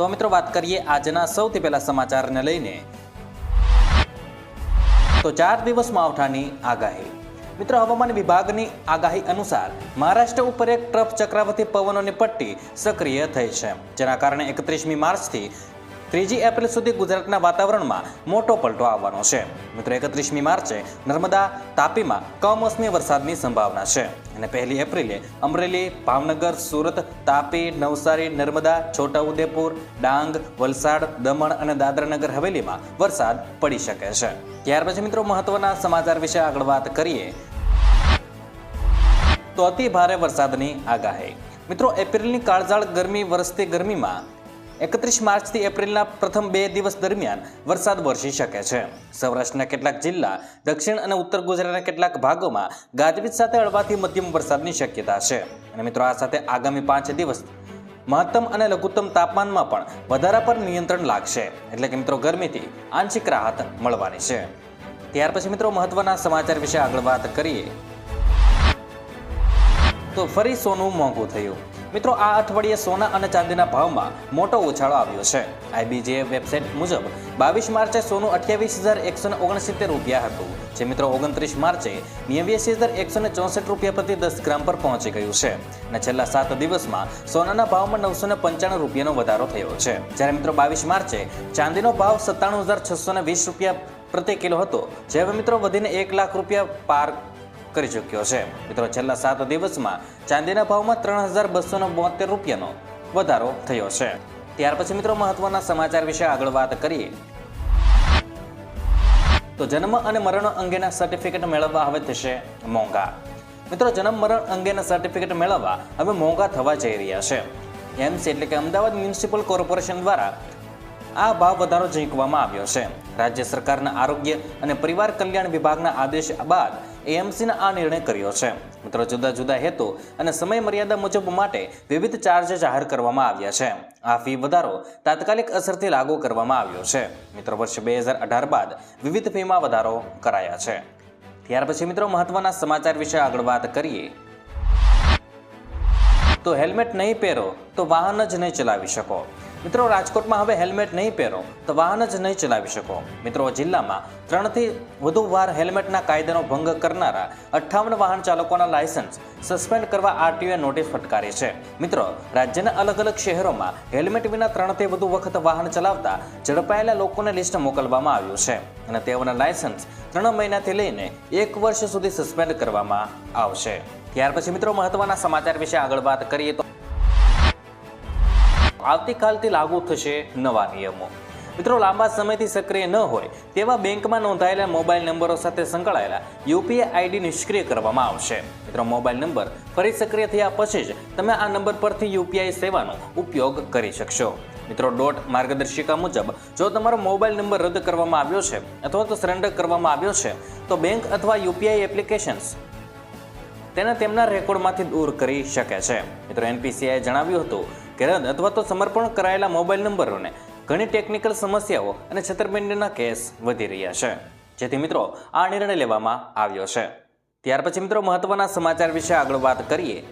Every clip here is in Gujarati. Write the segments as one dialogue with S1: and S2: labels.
S1: તો મિત્રો વાત કરીએ આજના સૌથી પહેલા સમાચારને લઈને. તો ચાર દિવસ માવઠાની આગાહી. મિત્રો હવામાન વિભાગની આગાહી અનુસાર મહારાષ્ટ્ર ઉપર એક ટ્રફ ચક્રવર્તી પવનોની પટ્ટી સક્રિય થઈ છે. જેના કારણે એકત્રીસમી માર્ચથી ત્રીજી એપ્રિલ સુધી ગુજરાતના વાતાવરણમાં મોટો પલટો આવવાનો છે. મિત્રો, એકત્રીસમી માર્ચે નર્મદા તાપીમાં કમોસમી વરસાદની સંભાવના છે. અને પહેલી એપ્રિલે અમરેલી, ભાવનગર, સુરત, તાપી, નવસારી, નર્મદા, છોટાઉદેપુર, ડાંગ, વલસાડ, દમણ અને દાદરાનગર હવેલીમાં વરસાદ પડી શકે છે. ત્યાર પછી મિત્રો, મહત્વના સમાચાર વિશે આગળ વાત કરીએ. તો અતિ ભારે વરસાદની આગાહી. મિત્રો, એપ્રિલની કાળઝાળ ગરમી વરસતી ગરમીમાં એકત્રીસ માર્ચથી એપ્રિલના પ્રથમ બે દિવસ દરમિયાન વરસાદ વરસી શકે છે. સૌરાષ્ટ્રના કેટલાક જિલ્લા, દક્ષિણ અને ઉત્તર ગુજરાતના કેટલાક ભાગોમાં ગાજવીજ સાથે હળવાથી મધ્યમ વરસાદની શક્યતા છે. અને મિત્રો, આ સાથે આગામી પાંચ દિવસ મહત્તમ અને લઘુત્તમ તાપમાનમાં પણ વધારા પર નિયંત્રણ લાગશે. એટલે કે મિત્રો, ગરમીથી આંશિક રાહત મળવાની છે. ત્યાર પછી મિત્રો, મહત્વના સમાચાર વિશે આગળ વાત કરીએ. તો ફરી સોનું મોંઘું થયું. મિત્રો, આ અઠવાડિયે સોના અને ચાંદીના ભાવમાં મોટો ઉછાળો આવ્યો છે. આઈબીજે વેબસાઇટ મુજબ બાવીસ માર્ચે સોનું અઠ્યાવીસ હજાર એકસો ઓગણસિત્તેર રૂપિયા હતું, જે મિત્રો ઓગણત્રીસ માર્ચે નેવ્યાસી હજાર એકસો ચોસઠ રૂપિયા પ્રતિ દસ ગ્રામ પર પહોંચી ગયું છે. અને છેલ્લા સાત દિવસમાં સોનાના ભાવમાં નવસો ને પંચાણું રૂપિયાનો વધારો થયો છે. જ્યારે મિત્રો બાવીસ માર્ચે ચાંદીનો ભાવ સત્તાણું હજાર છસો વીસ રૂપિયા પ્રતિ કિલો હતો જે હવે મિત્રો વધીને એક લાખ રૂપિયા પાર કરી ચૂક્યો છે. મિત્રો, છેલ્લા સાત દિવસમાં ચાંદીના ભાવમાં ત્રણ હજાર બસો બોતેર રૂપિયાનો વધારો થયો છે. ત્યાર પછી મિત્રો, મહત્વના સમાચાર વિશે આગળ વાત કરીએ. તો જન્મ અને મરણ અંગેના સર્ટિફિકેટ મેળવવા હવે થશે મોંઘા. મિત્રો, જન્મ, મરણ અંગેના સર્ટિફિકેટ મેળવવા હવે મોંઘા થવા જઈ રહ્યા છે. એમ્સ એટલે કે અમદાવાદ મ્યુનિસિપલ કોર્પોરેશન દ્વારા આ ભાવ વધારો ઝીંકવામાં આવ્યો છે. રાજ્ય સરકારના આરોગ્ય અને પરિવાર કલ્યાણ વિભાગના આદેશ બાદ એએમસીના આ નિર્ણય કર્યો છે. મિત્રો, જુદા જુદા હેતુ અને સમય મર્યાદા મુજબ માટે વિવિધ ચાર્જ જાહેર કરવામાં આવ્યા છે. આ ફી વધારો તાત્કાલિક અસરથી લાગુ કરવામાં આવ્યો છે. મિત્રો, વર્ષ બે હજાર અઢાર બાદ વિવિધ ફીમાં વધારો કરાયા છે. ત્યાર પછી, મિત્રો, મહત્વના સમાચાર વિશે આગળ વાત કરીએ. તો હેલ્મેટ નહીં પહેરો તો વાહન જ નહીં ચલાવી શકો. મિત્રો, રાજકોટમાં હવે હેલ્મેટ નહીં પહેરો તો વાહન જ નહીં ચલાવી શકો. મિત્રો, જિલ્લામાં ત્રણથી વધુ વાર હેલ્મેટના કાયદાનો ભંગ કરનારા અઠ્ઠાવન વાહન ચાલકોના લાયસન્સ સસ્પેન્ડ કરવા આરટીઓએ નોટિસ ફટકારી છે. મિત્રો, રાજ્યના અલગ અલગ શહેરોમાં હેલ્મેટ વિના ત્રણથી વધુ વખત વાહન ચલાવતા ઝડપાયેલા લોકોને લિસ્ટ મોકલવામાં આવ્યું છે અને તેઓના લાયસન્સ ત્રણ મહિનાથી લઈને એક વર્ષ સુધી સસ્પેન્ડ કરવામાં આવશે. ત્યાર પછી મિત્રો, મહત્વના સમાચાર વિશે આગળ વાત કરીએ તો આવતીકાલથી લાગુ થશે નવા નિયમો. મિત્રો, લાંબા સમયથી સક્રિય ન હોય તેવા બેંકમાં નોંધાયેલા મોબાઈલ નંબરો સાથે સંકળાયેલા યુપીઆઈ આઈડી નિષ્ક્રિય કરવામાં આવશે. મિત્રો, મોબાઈલ નંબર ફરી સક્રિય થયા પછી જ તમે આ નંબર પરથી યુપીઆઈ સેવાનો ઉપયોગ કરી શકશો. મિત્રો, ડોટ માર્ગદર્શિકા મુજબ જો તમારો મોબાઈલ નંબર રદ કરવામાં આવ્યો છે અથવા તો સરેન્ડર કરવામાં આવ્યો છે, તો બેંક અથવા યુપીઆઈ એપ્લિકેશન્સ તેને તેમના રેકોર્ડમાંથી દૂર કરી શકે છે. મિત્રો, એનપીસીઆઈએ જણાવ્યું હતું કે અથવા તો સમર્પણ કરાયેલા મોબાઈલ નંબરોને ઘણી ટેકનિકલ સમસ્યાઓ અને છેતરપિંડીના કેસ વધી રહ્યા છે. જેથી મિત્રો, આ નિર્ણય લેવામાં આવ્યો છે. ત્યાર પછી મિત્રો, મહત્વના સમાચાર વિશે આગળ વાત કરીએ.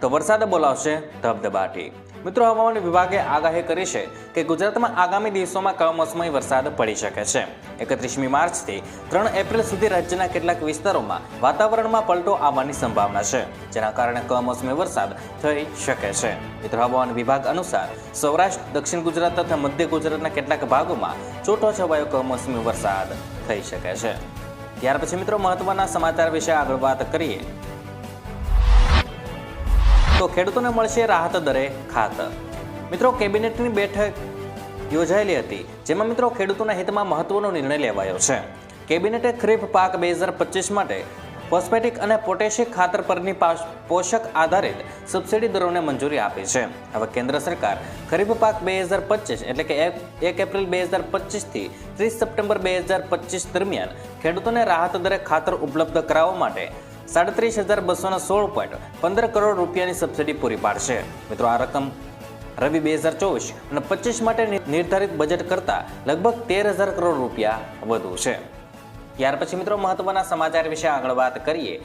S1: તો વરસાદ બોલાવશે ધબધબાટી. મિત્રો હવામાન વિભાગે આગાહી કરી છે કે ગુજરાતમાં આગામી દિવસોમાં કમોસમી વરસાદ પડી શકે છે. એકત્રીસમી માર્ચથી ત્રણ એપ્રિલ સુધી રાજ્યના કેટલાક વિસ્તારોમાં વાતાવરણમાં પલટો આવવાની સંભાવના છે, જેના કારણે કમોસમી વરસાદ થઈ શકે છે. મિત્રો હવામાન વિભાગ અનુસાર સૌરાષ્ટ્ર, દક્ષિણ ગુજરાત તથા મધ્ય ગુજરાતના કેટલાક ભાગોમાં છૂટોછવાયો કમોસમી વરસાદ થઈ શકે છે. ત્યાર પછી મિત્રો મહત્વના સમાચાર વિશે આગળ વાત કરીએ. તો ખેડૂતોને મળશે રાહત દરે ખાતર મિત્રો, કેબિનેટની બેઠક યોજાયેલી હતી, જેમાં મિત્રો ખેડૂતોના હિતમાં મહત્વનો નિર્ણય લેવાયો છે. કેબિનેટે ખરીફ પાક બે હજાર પચીસ માટે ફોસ્ફેટિક અને પોટેશિક ખાતર પરની પોષક આધારિત સબસિડી દરોને મંજૂરી આપી છે. હવે કેન્દ્ર સરકાર ખરીફ પાક બે હજાર પચીસ, એટલે કે એક એપ્રિલ બે હજાર પચીસથી ત્રીસ સપ્ટેમ્બર બે હજાર પચીસ દરમિયાન ખેડૂતોને રાહત દરે ખાતર ઉપલબ્ધ કરાવવા માટે સાડત્રીસ હજાર બસો સોળ પોઈન્ટ પંદર કરોડ રૂપિયાની સબસિડી પૂરી પાડશે. મિત્રો, આ રકમ રવિ બે હજાર ચોવીસ અને પચીસ માટે નિર્ધારિત બજેટ કરતાં લગભગ તેર હજાર કરોડ રૂપિયા વધુ છે. ત્યાર પછી મિત્રો, મહત્વના સમાચાર વિશે આગળ વાત કરીએ.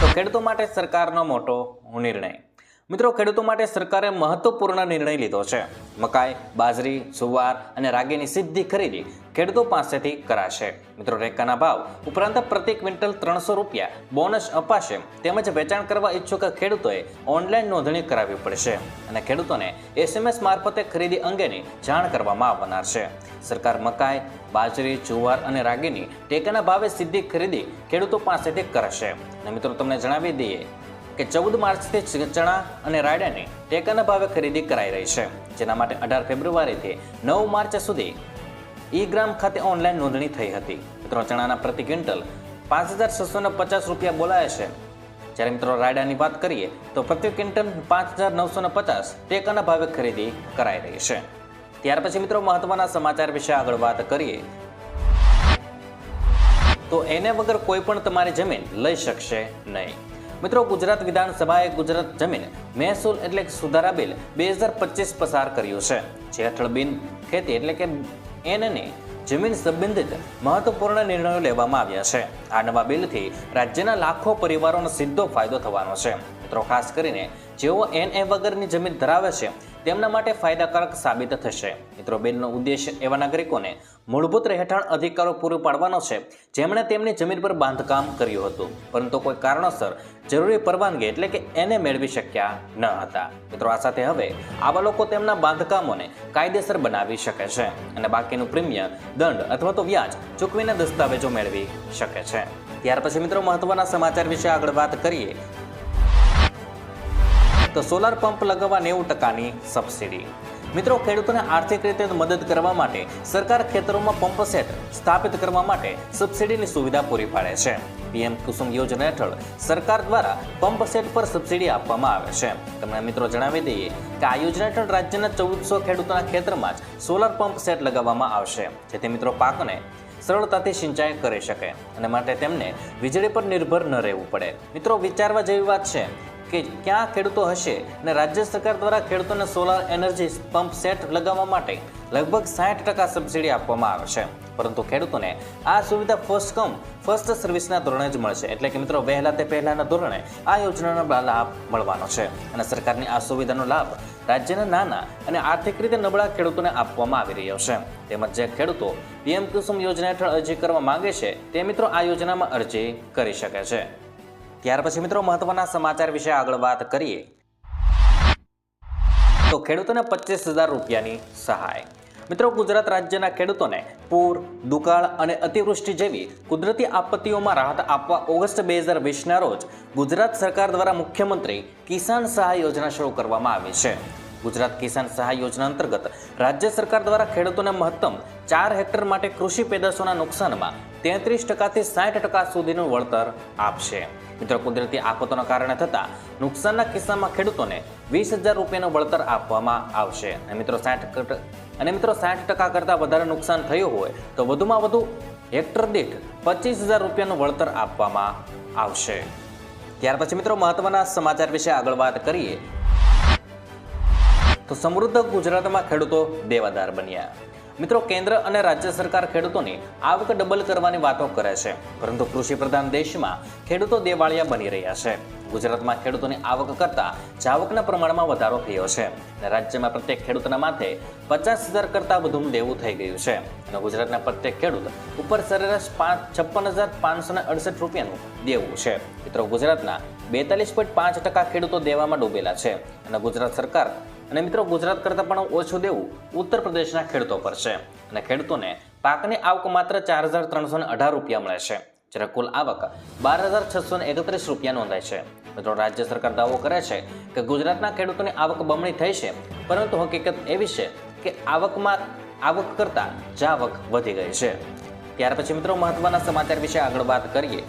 S1: તો ખેડૂતો માટે સરકારનો મોટો નિર્ણય. મિત્રો, ખેડૂતો માટે સરકારે મહત્વપૂર્ણ નિર્ણય લીધો છે. મકાઈ, બાજરી, જુવાર અને રાગીની સીધી ખરીદી ખેડૂતો પાસેથી કરાશે. મિત્રો, રેકાના ભાવ ઉપરાંત પ્રતિ ક્વિન્ટલ ત્રણસો રૂપિયા બોનસ અપાશે તેમજ વેચાણ કરવા ઈચ્છુક ખેડૂતોએ ઓનલાઈન નોંધણી કરાવવી પડશે અને ખેડૂતોને એસએમએસ મારફતે ખરીદી અંગેની જાણ કરવામાં આવનાર છે. સરકાર મકાઈ, બાજરી, જુવાર અને રાગીની ટેકાના ભાવે સીધી ખરીદી ખેડૂતો પાસેથી કરશે. અને મિત્રો, તમને જણાવી દઈએ કે ચૌદ માર્ચથી ચણા અને રાયડાની ટેકાના ભાવે ખરીદી કરાઈ રહી છે. જેના માટે અઢાર ફેબ્રુઆરીથી નવ માર્ચ સુધી ઈ ગ્રામ ખાતે ઓનલાઈન નોંધણી થઈ હતી. મિત્રો, ચણાના પ્રતિ ક્વિન્ટલ પાંચ હજાર છસો ને પચાસ રૂપિયા બોલાય છે. જ્યારે મિત્રો, રાયડાની વાત કરીએ, તો પ્રતિ ક્વિન્ટલ પાંચ હજાર નવસો ને પચાસ ટેકાના ભાવે ખરીદી કરાઈ રહી છે. ત્યાર પછી મિત્રો, મહત્વના સમાચાર વિશે આગળ વાત કરીએ. તો એને વગર કોઈ પણ તમારી જમીન લઈ શકશે નહીં. મિત્રો, ગુજરાત વિધાનસભાએ ગુજરાત જમીન, મહેસૂલ એટલે સુધારા બિલ બે હજાર પચીસ પસાર કર્યું છે. જે હેઠળ બિન ખેતી એટલે કે એનની જમીન સંબંધિત મહત્વપૂર્ણ નિર્ણયો લેવામાં આવ્યા છે. આ નવા બિલથી રાજ્યના લાખો પરિવારોનો સીધો ફાયદો થવાનો છે. મિત્રો, ખાસ કરીને જેઓ એન એ વગરની જમીન ધરાવે છે તેમના માટે ફાયદાકારક સાબિત થશે. મિત્રો બિલનો ઉદ્દેશ એવા નાગરિકોને મૂળભૂત રહેઠાણ અધિકારો પૂરું પાડવાનો છે, જેમણે તેમની જમીન પર બાંધકામ કર્યું હતું. પરંતુ કોઈ કારણોસર જરૂરી પરવાનગી એટલે કે એને મેળવી શક્યા ન હતા. મિત્રો, આ સાથે હવે આવા લોકો તેમના બાંધકામોને કાયદેસર બનાવી શકે છે અને બાકીનું પ્રીમિયમ, દંડ અથવા તો વ્યાજ ચૂકવીને દસ્તાવેજો મેળવી શકે છે. ત્યાર પછી મિત્રો, મહત્વના સમાચાર વિશે આગળ વાત કરીએ. તો સોલાર પંપ લગાવવા નેવું ટકાની સબસિડી મિત્રો, ખેડૂતોને આર્થિક રીતે મદદ કરવા માટે સરકાર ખેતરોમાં પંપ સેટ સ્થાપિત કરવા માટે સબસિડીની સુવિધા પૂરી પાડે છે. પીએમ કુસુમ યોજના હેઠળ સરકાર દ્વારા પંપ સેટ પર સબસિડી આપવામાં આવે છે. તમને મિત્રો જણાવી દઈએ કે આ યોજના હેઠળ રાજ્યના ચૌદસો ખેડૂતોના ખેતરમાં જ સોલાર પંપ સેટ લગાવવામાં આવશે. જેથી મિત્રો પાકને સરળતાથી સિંચાઈ કરી શકે અને માટે તેમને વીજળી પર નિર્ભર ન રહેવું પડે. મિત્રો, વિચારવા જેવી વાત છે કે ક્યાં ખેડૂતો હશે અને રાજ્ય સરકાર દ્વારા ખેડૂતોને સોલાર એનર્જી પંપ સેટ લગાવવા માટે લગભગ સાઠ ટકા સબસિડી આપવામાં આવે છે. પરંતુ ખેડૂતોને આ સુવિધા ફર્સ્ટ કમ ફર્સ્ટ સર્વિસના ધોરણે જ મળશે. એટલે કે મિત્રો, વહેલા તે પહેલાના ધોરણે આ યોજનાનો લાભ મળવાનો છે. અને સરકારની આ સુવિધાનો લાભ રાજ્યના નાના અને આર્થિક રીતે નબળા ખેડૂતોને આપવામાં આવી રહ્યો છે. તેમજ જે ખેડૂતો પીએમ કુસુમ યોજના હેઠળ અરજી કરવા માંગે છે, તે મિત્રો આ યોજનામાં અરજી કરી શકે છે. ત્યાર પછી મિત્રો મહત્વના સમાચાર વિશે આગળ વાત કરીએ. તો ખેડૂતોને પચીસ હજાર રૂપિયાની સહાય. મિત્રો ગુજરાત રાજ્યના ખેડૂતોને પૂર, દુકાળ અને અતિવૃષ્ટિ જેવી કુદરતી આપત્તિઓમાં રાહત આપવા ઓગસ્ટ બે હજાર વીસના રોજ ગુજરાત સરકાર દ્વારા મુખ્યમંત્રી કિસાન સહાય યોજના શરૂ કરવામાં આવી છે. ગુજરાત કિસાન સહાય યોજના અંતર્ગત રાજ્ય સરકાર દ્વારા ખેડૂતોને મહત્તમ ચાર હેક્ટર માટે કૃષિ પેદાશોના નુકસાનમાં તેત્રીસ ટકાથી સાઠ ટકા સુધીનું વળતર આપશે. મિત્રો, કુદરતી આફતોના કારણે થતા નુકસાનના કિસ્સામાં ખેડૂતોને વીસ હજાર રૂપિયાનું વળતર આપવામાં આવશે. અને મિત્રો, સાઠ અને મિત્રો, સાઠ ટકા કરતાં વધારે નુકસાન થયું હોય તો વધુમાં વધુ હેક્ટર દીઠ પચીસ હજાર રૂપિયાનું વળતર આપવામાં આવશે. ત્યાર પછી મિત્રો, મહત્વના સમાચાર વિશે આગળ વાત કરીએ. તો સમૃદ્ધ ગુજરાતમાં ખેડૂતો દેવાદાર બન્યા. મિત્રો, કેન્દ્ર અને રાજ્ય સરકાર ખેડૂતોની આવક ડબલ કરવાની વાતો કરે છે. પરંતુ કૃષિ પ્રધાન દેશમાં ખેડૂતો દેવાળિયા બની રહ્યા છે. ગુજરાતમાં ખેડૂતોની આવક કરતાં જાવકના પ્રમાણમાં વધારો થયો છે. અને રાજ્યમાં પ્રત્યેક ખેડૂતના માથે પચાસ હજાર કરતાં વધુ દેવું થઈ ગયું છે. અને ગુજરાતના પ્રત્યેક ખેડૂત ઉપર સરેરાશ પાંચ, છપ્પન હજાર પાંચસો અડસઠ રૂપિયાનું દેવું છે. મિત્રો, ગુજરાતના બેતાલીસ પોઈન્ટ પાંચ ટકા ખેડૂતો દેવામાં ડૂબેલા છે. અને ગુજરાત સરકાર અને મિત્રો, ગુજરાત કરતાં પણ ઓછું દેવું ઉત્તર પ્રદેશના ખેડૂતો પર છે. અને ખેડૂતોને પાકની આવક માત્ર ચાર હજાર ત્રણસો અઢાર રૂપિયા મળે છે, જ્યારે કુલ આવક બાર હજાર છસો એકત્રીસ રૂપિયા નોંધાય છે. મિત્રો, રાજ્ય સરકાર દાવો કરે છે કે ગુજરાતના ખેડૂતોની આવક બમણી થઈ છે, પરંતુ હકીકત એવી છે કે આવકમાં આવક કરતાં જાવક વધી ગઈ છે. ત્યાર પછી મિત્રો, મહત્વના સમાચાર વિશે આગળ વાત કરીએ.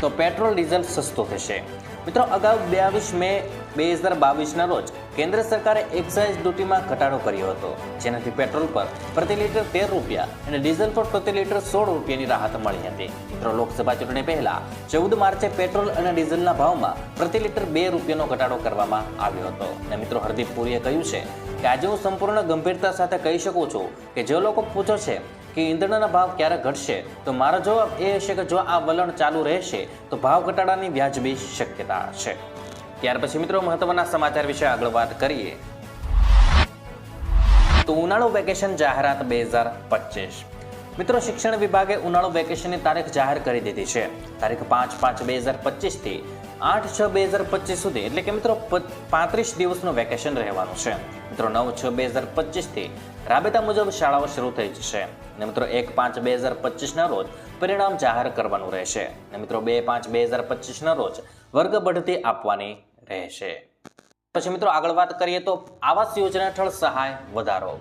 S1: તો પેટ્રોલ ડીઝલ સસ્તો થશે. મિત્રો, અગાઉ બ્યાવીસ મે બે હજાર બાવીસના રોજ કેન્દ્ર સરકારે એક્સાઇઝ ડ્યુટીમાં ઘટાડો કર્યો હતો, જેનાથી પેટ્રોલ પર પ્રતિ લીટર તેર રૂપિયા અને ડીઝલ પર પ્રતિ લીટર સોળ રૂપિયાની રાહત મળી હતી. મિત્રો, લોકસભા ચૂંટણી પહેલા ચૌદ માર્ચે પેટ્રોલ અને ડીઝલના ભાવમાં પ્રતિ લીટર બે રૂપિયાનો ઘટાડો કરવામાં આવ્યો હતો. અને મિત્રો, હરદીપ પુરીએ કહ્યું છે કે, આજે હું સંપૂર્ણ ગંભીરતા સાથે કહી શકું છું કે જે લોકો પૂછો છે કે ઈંધણના ભાવ ક્યારે ઘટશે, તો મારો જવાબ એ હશે કે જો આ વલણ ચાલુ રહેશે, તો ભાવ ઘટાડાની વ્યાજબી શક્યતા છે. ત્યાર પછી મિત્રો મહત્વના સમાચાર વિશે આગળ વાત કરીએ. તો ઉનાળુ વેકેશન જાહેરાત બે હજાર પચીસ. મિત્રો શિક્ષણ વિભાગે ઉનાળુ વેકેશનની તારીખ જાહેર કરી દીધી છે. તારીખ પાંચ પાંચ બે હજાર પચીસથી આઠ છ બે હજાર પચીસ સુધી, એટલે કે મિત્રો પાંત્રીસ દિવસનું વેકેશન રહેવાનું છે. મિત્રો નવ છ બે હજાર પચીસથી રાબેતા મુજબ શાળાઓ શરૂ થઈ જશે. અને મિત્રો એક પાંચ બે હજાર પચીસના રોજ પરિણામ જાહેર કરવાનું રહેશે. અને મિત્રો બે પાંચ બે હજાર પચીસના રોજ વર્ગ બઢતી આપવાની રહેશે પછી મિત્રો આગળ વાત કરીએ તો આવાસ યોજના હેઠળ સહાય વધારો.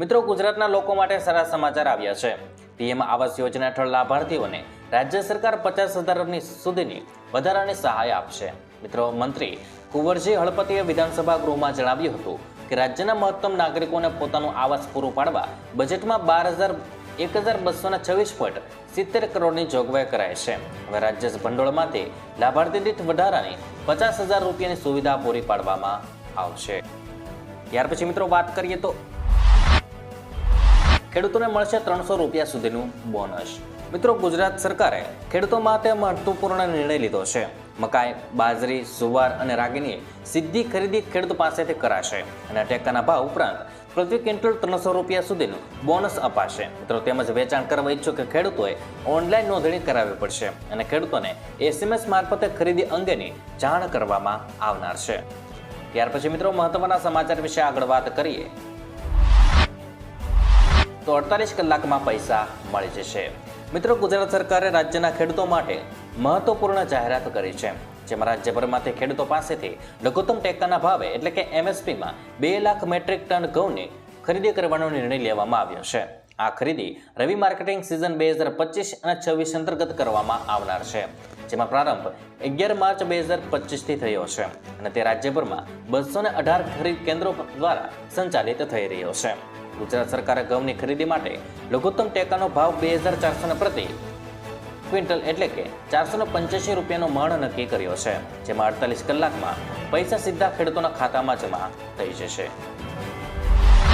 S1: મિત્રો ગુજરાતના લોકો માટે સારા સમાચાર આવ્યા છે. પીએમ આવાસ યોજના હેઠળ લાભાર્થીઓને રાજ્ય સરકાર પચાસ હજારની સુધીની વધારાની સહાય આપશે. મિત્રો મંત્રી કુંવરજી હળપતિએ વિધાનસભા ગૃહમાં જણાવ્યું હતું કે રાજ્યના મહત્તમ નાગરિકોને પોતાનું આવાસ પૂરું પાડવા બજેટમાં બાર હજાર એક હજાર બસોના છવ્વીસ પોઈન્ટ સિત્તેર કરોડની જોગવાઈ કરાઈ છે. હવે રાજ્ય ભંડોળમાંથી લાભાર્થી દીઠ વધારાની પચાસ હજાર રૂપિયાની સુવિધા પૂરી પાડવામાં આવશે. ત્યાર પછી મિત્રો વાત કરીએ તો ખેડૂતોને મળશે ત્રણસો રૂપિયા સુધીનું બોનસ. મિત્રો ગુજરાત સરકારે ખેડૂતો માટે મહત્વપૂર્ણ નિર્ણય લીધો છે. મકાઈ, બાજરી, સુવાર અને રાગીની સીધી ખરીદી ખેડૂત પાસેથી કરાશે. અને ટેકાના ભાવ ઉપરાંત પ્રતિ ક્વિન્ટલ ત્રણસો રૂપિયા સુધીનું બોનસ અપાશે. મિત્રો, તેમજ વેચાણ કરવા ઈચ્છુક ખેડૂતોએ ઓનલાઈન નોંધણી કરાવવી પડશે અને ખેડૂતોને એસએમએસ મારફતે ખરીદી અંગેની જાણ કરવામાં આવનાર છે. ત્યાર પછી મિત્રો, મહત્વના સમાચાર વિશે આગળ વાત કરીએ. તો અડતાલીસ કલાકમાં પૈસા મળી જશે. મિત્રો, ગુજરાત સરકારે રાજ્યના ખેડૂતો માટે મહત્વપૂર્ણ જાહેરાત કરી છે. જેમાં રાજ્યભરમાંથી ખેડૂતો પાસેથી લઘુત્તમ ટેકાના ભાવે એટલે કે એમએસપીમાં બે લાખ મેટ્રિક ટન ઘઉંની ખરીદી કરવાનો નિર્ણય લેવામાં આવ્યો છે. આ ખરીદી રવિ માર્કેટિંગ સિઝન બે હજાર પચીસ અને છવ્વીસ અંતર્ગત કરવામાં આવનાર છે. જેમાં પ્રારંભ અગિયાર માર્ચ બે હજાર પચીસથી થયો છે અને તે રાજ્યભરમાં બસો ને અઢાર ખરીદ કેન્દ્રો દ્વારા સંચાલિત થઈ રહ્યો છે. ગુજરાત સરકારે ઘઉંની ખરીદી માટે લઘુત્તમ ટેકાનો ભાવ બે હજાર ચારસો પ્રતિ ક્વિન્ટલ એટલે કે ચારસો પંચ્યાસી રૂપિયાનો મણ નક્કી કર્યો છે, જેમાં અડતાલીસ કલાકમાં પૈસા સીધા ખેડૂતોના ખાતામાં જમા થઈ જશે.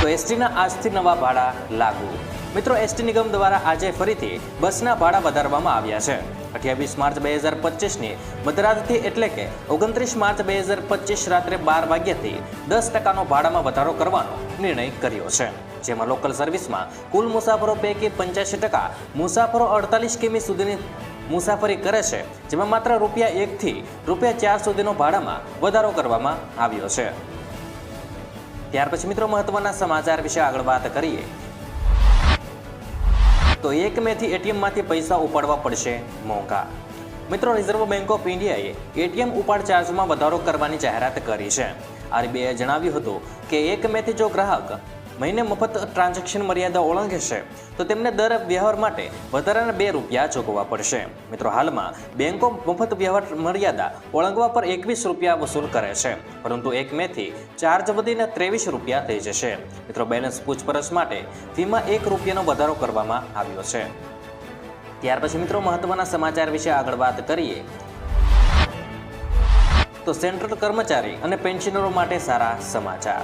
S1: તો એસટીના આજથી નવા ભાડા લાગુ. મિત્રો, એસટી નિગમ દ્વારા આજે ફરીથી બસના ભાડા વધારવામાં આવ્યા છે. અઠ્યાવીસ માર્ચ બે હજાર પચીસની મધરાતથી એટલે કે ઓગણત્રીસ માર્ચ બે હજાર પચીસ રાત્રે બાર વાગ્યાથી દસ ટકાનો ભાડામાં વધારો કરવાનો નિર્ણય કર્યો છે. જેમાં લોકલ સર્વિસમાં કુલ મુસાફરો પૈકી પંચ્યાસી ટકા મુસાફરો અડતાલીસ કિમી સુધીની મુસાફરી કરે છે, જેમાં માત્ર રૂપિયા એકથી રૂપિયા ચાર સુધીનો ભાડામાં વધારો કરવામાં આવ્યો છે. ત્યાર પછી મિત્રો મહત્વના સમાચાર વિશે આગળ વાત કરીએ. તો એક મેથી એટીએમમાંથી પૈસા ઉપાડવા પડશે મોંઘા. મિત્રો રિઝર્વ બેંક ઓફ ઇન્ડિયાએ એટીએમ ઉપાડ ચાર્જમાં વધારો કરવાની જાહેરાત કરી છે. આરબીઆઈએ જણાવ્યું હતું કે એક મેથી જો ગ્રાહક મહિને મફત ટ્રાન્ઝેક્શન મર્યાદા ઓળંગે તો તેમને દર વ્યવહાર માટે વધારાના બે રૂપિયા ચૂકવવા પડશે. મિત્રો, હાલમાં બેંકો મફત વ્યવહાર મર્યાદા ઓળંગવા પર એકવીસ રૂપિયા વસૂલ કરે છે. પરંતુ એક મેથી ચાર્જ વધીને ત્રેવીસ રૂપિયા થઈ જશે. મિત્રો બેલેન્સ પૂછપરછ માટે ફીમાં એક રૂપિયાનો વધારો કરવામાં આવ્યો છે. ત્યાર પછી મિત્રો, મહત્વના સમાચાર વિશે આગળ વાત કરીએ. તો સેન્ટ્રલ કર્મચારી અને પેન્શનરો માટે સારા સમાચાર.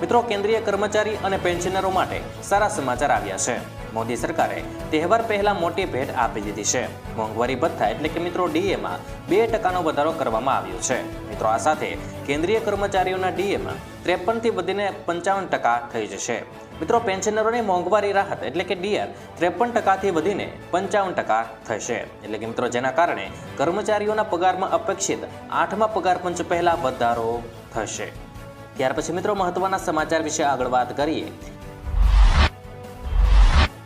S1: મિત્રો, કેન્દ્રીય કર્મચારી અને પેન્શનરો માટે સારા સમાચાર આવ્યા છે. મોદી સરકારે તહેવાર પહેલા મોટી ભેટ આપી દીધી છે. મોંઘવારી ભથ્થા એટલે કે મિત્રો ડીએમાં બે ટકાનો વધારો કરવામાં આવ્યો છે. મિત્રો, આ સાથે કેન્દ્રીય કર્મચારીઓના ડીએમાં ત્રેપનથી વધીને પંચાવન ટકા થઈ જશે. મિત્રો, પેન્શનરોની મોંઘવારી રાહત એટલે કે ડીઆર ત્રેપન ટકાથી વધીને પંચાવન ટકા થશે. એટલે કે મિત્રો, જેના કારણે કર્મચારીઓના પગારમાં અપેક્ષિત આઠમા પગાર પંચ પહેલા વધારો થશે. ત્યાર પછી મિત્રો, મહત્વના સમાચાર વિશે આગળ વાત કરીએ.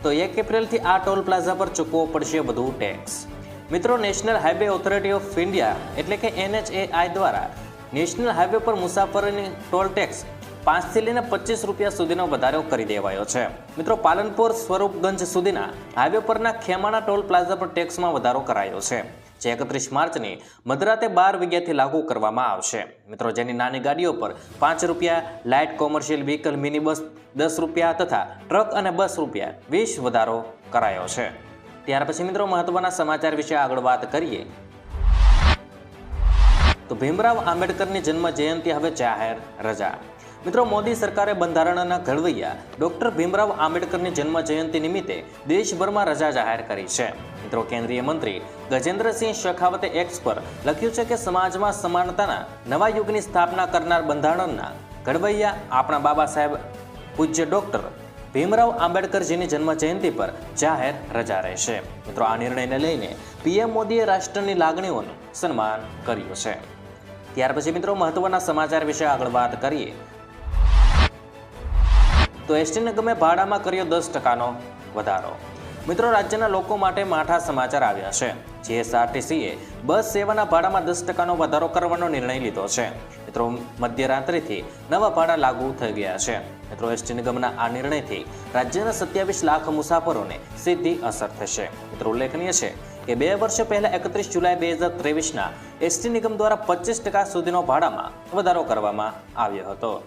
S1: તો એક એપ્રિલથી આ ટોલ પ્લાઝા પર ચૂકવો પડશે વધુ ટેક્સ મિત્રો national highway authority of India એટલે કે એનએચએઆઈ દ્વારા નેશનલ હાઈવે પર મુસાફરીની ટોલ ટેક્સ પાંચથી લઈને પચીસ રૂપિયા સુધીનો વધારો કરી દેવાયો છે. મિત્રો, પાલનપુર સ્વરૂપગંજ સુધીના હાઈવે પરના ખેમાણા ટોલ પ્લાઝા પર ટેક્સમાં વધારો કરાયો છે, જે એકત્રીસ માર્ચની મધરાતે બાર વાગ્યાથી લાગુ કરવામાં આવશે. મિત્રો, જેની નાની ગાડીઓ પર પાંચ રૂપિયા light commercial vehicle mini bus દસ રૂપિયા તથા ટ્રક અને બસ રૂપિયા વીસ વધારો કરાયો છે. ત્યાર પછી મિત્રો મહત્વના સમાચાર વિશે આગળ વાત કરીએ. તો ભીમરાવ આંબેડકરની જન્મ જયંતિ હવે જાહેર રજા. મિત્રો મોદી સરકારે બંધારણના ઘડવૈયા ડોક્ટર ભીમરાવ આંબેડકરની જન્મ જયંતિ નિમિત્તે દેશભરમાં રજા જાહેર કરી છે. મિત્રો કેન્દ્રીય મંત્રી ગજેન્દ્રસિંહ શેખાવતે એક્સ પર લખ્યું છે કે સમાજમાં સમાનતાના નવા યુગની સ્થાપના કરનાર બંધારણના ઘડવૈયા આપણા બાબા સાહેબ પૂજ્ય ડોક્ટર ભીમરાવ આંબેડકરજીની જન્મ જયંતિ પર જાહેર રજા રહેશે. મિત્રો, આ નિર્ણયને લઈને પીએમ મોદીએ રાષ્ટ્રની લાગણીઓનું સન્માન કર્યું છે. ત્યાર પછી મિત્રો, મહત્વના સમાચાર વિશે આગળ વાત કરીએ. તો એસટી નિગમે ભાડામાં કર્યો દસ ટકાનો વધારો. મિત્રો, રાજ્યના લોકો માટે માઠા સમાચાર આવ્યા છે. જીએસઆરટીસીએ બસ સેવાના ભાડામાં દસ ટકાનો વધારો કરવાનો નિર્ણય લીધો છે. મિત્રો, મધ્યરાત્રિથી નવા ભાડા લાગુ થઈ ગયા છે. મિત્રો, એસટી નિગમના આ નિર્ણયથી રાજ્યના સત્યાવીસ લાખ મુસાફરોને સીધી અસર થશે. મિત્રો, ઉલ્લેખનીય છે કે બે વર્ષ પહેલા એકત્રીસ જુલાઈ બે હજાર ત્રેવીસના એસટી નિગમ દ્વારા પચીસ ટકા સુધીનો ભાડામાં વધારો કરવામાં આવ્યો હતો.